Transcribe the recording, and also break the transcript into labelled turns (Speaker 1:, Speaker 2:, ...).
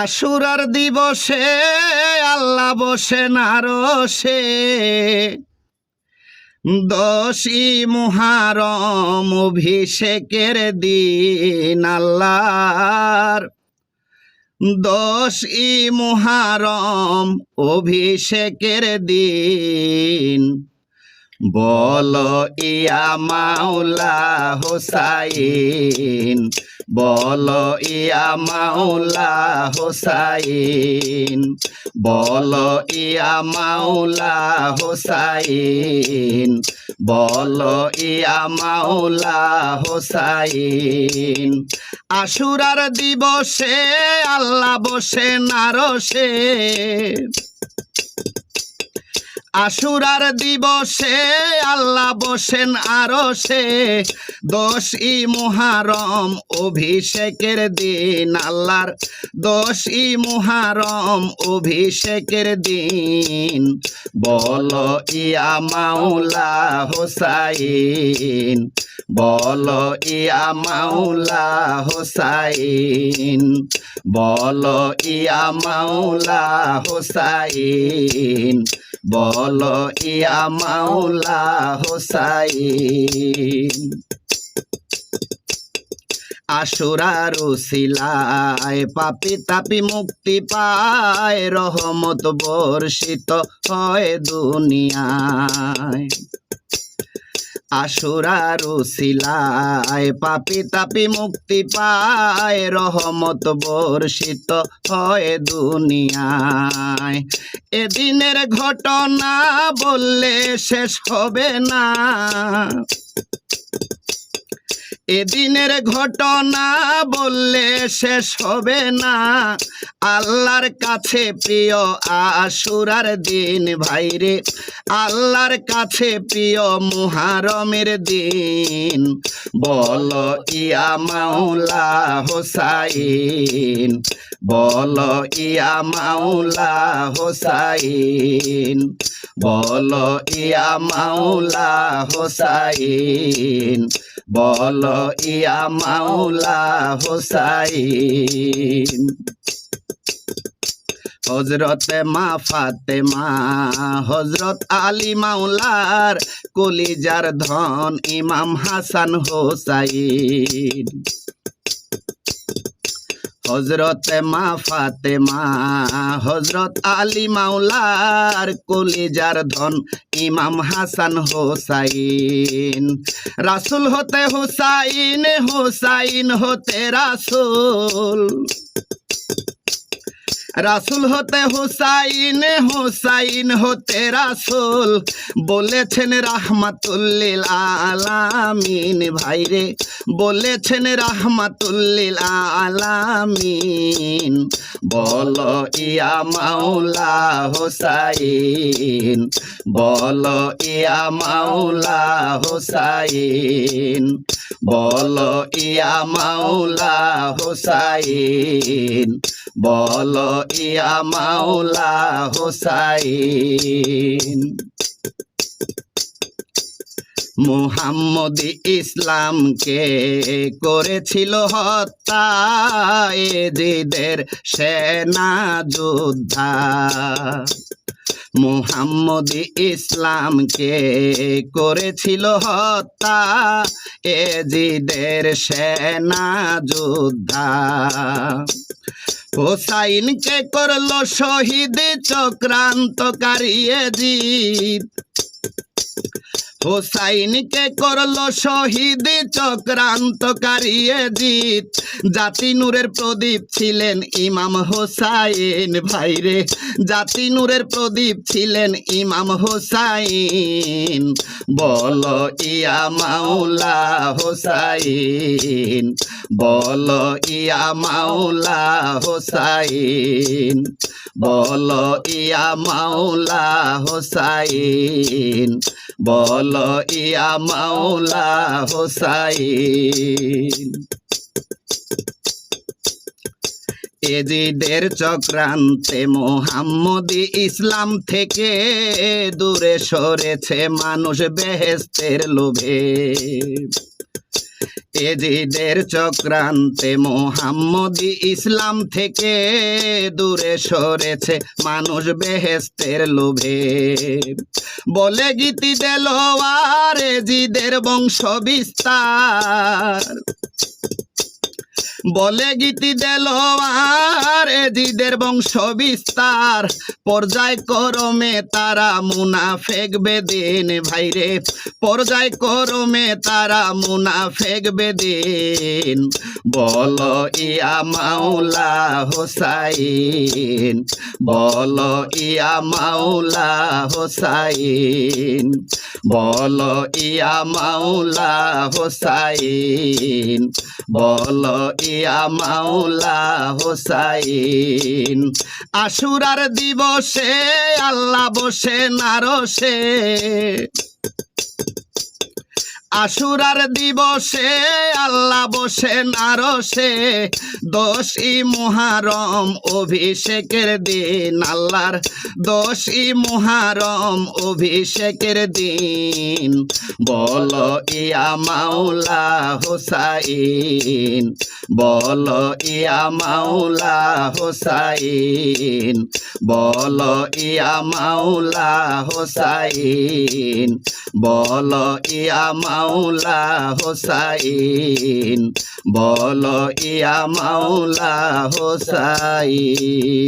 Speaker 1: আশুরার দিবসে আল্লাহ বসে নারসে। দশই মুহারম অভিষেকের দিন আল্লাহর। দশই মুহারম অভিষেকের দিন বল ইয়া মাওলা হোসাইন। বল ইয়া মাওলা হোসাইন। বল ইয়া মাওলা হোসাইন। বল ইয়া মাওলা হোসাইন। আশুরার দিবসে, আল্লাহ বসে নারসে আশুরার দিবসে আল্লাহ বসেন আরও সে। দোষ ই মুহারম, অভিষেকের দিন আল্লাহর। দোষ ই মুহারম, অভিষেকের দিন। বল ইয়া মাওলা হোসাইন। বল ইয়া মাওলা হোসাইন, বল ইয়া মাওলা হোসাইন, বল ইয়া মাওলা হোসাইন। আশুরার শিলায় পাপি তাপি মুক্তি পায়, রহমত বর্ষিত হয় দুনিয়ায়। আশুরার শিলায় পাপি তাপি মুক্তি পায়, রহমত বর্ষিত হয় দুনিয়ায়। এদিনের ঘটনা বললে শেষ হবে না। এদিনের ঘটনা বললে শেষ হবে না। আল্লাহর কাছে প্রিয় আশুরার দিন ভাইরে আল্লাহর কাছে প্রিয় মুহারমের দিন। বল ইয়া মাওলা হোসাইন। বল ইয়া মাওলা হোসাইন। বল ইয়া মাওলা হোসাইন। বল ইয়া মাওলা হোসাইন। হজরত মা ফাতেমা হজরত আলী মাওলার কলিজার ধন ইমাম হাসান হোসাইন। হজরত মা ফাতেমা, হজরত আলী মাওলার কলিজার ধন ইমাম হাসান হোসাইন। রাসুল হতে হোসাইন হোসাইন হতে রাসুল। রাসুল হতে হোসাইন হোসাইন হতে রাসুল। বলেছেন রাহমাতুল্লিল আলামিন। ভাইরে, বলেছেন রাহমাতুল্লিল আলামিন। বল ইয়া মাওলা হোসাইন, বল ইয়া মাওলা হোসাইন, বল ইয়া মাওলা হোসাইন। বল ইয়া মাওলা হোসাইন। মুহাম্মদ ইসলামকে করেছিল হত্যা, এজিদের সেনা যোদ্ধা। মুহাম্মদ ইসলামকে করেছিল হত্যা এজিদের সেনা যোদ্ধা। হোসাইনকে করল শহীদ চক্রান্তকারী জিত হোসাইনকে করল শহীদ চক্রান্তকারী জিত। জাতি নূরের প্রদীপ ছিলেন ইমাম হোসাইন। ভাইরে জাতি নূরের প্রদীপ ছিলেন ইমাম হোসাইন। বল ইয়া মাওলা হোসাইন, বল ইয়া মাওলা হোসাইন। বল ইয়া মাওলা হোসাইন, বল ইয়া মাওলা হোসাইন। এজিদের চক্রান্তে মোহাম্মদি ইসলাম থেকে দূরে সরেছে মানুষ বেহেস্তের লোভে। এজিদের চক্রান্তে মোহাম্মদি ইসলাম থেকে দূরে সরেছে মানুষ বেহেস্তের লোভে। বলে গীতি দেলোয়ার এজিদের বংশ বিস্তার বলে গীতি দিল আর এজিদের বংশ বিস্তার পর্যায় করমে তারা মুনাফেক বেদিন ভাইরে পর্যায় করমে তারা মুনা মুনাফেক বেদিন, বল ইয়া মাওলা হোসাইন। বল ইয়া মাওলা হোসাইন। বল ইয়া মাওলা হোসাইন। বল ইয়া মাওলা হোসাইন। আশুরার দিবসে আল্লাহ বসে নারসে আশুরার দিবসে আল্লাহ বসে নারসে। দোষী মুহারম অভিষেকের দিন, আল্লাহর দোষী মুহারম অভিষেকের দিন। বল ইয়া মাওলা হোসাইন, বল ইয়া মাওলা হোসাইন, বল ইয়া মাওলা হোসাইন, বল ইয়া মাওলা হোসাইন বল ইয়া মাওলা হোসাইন।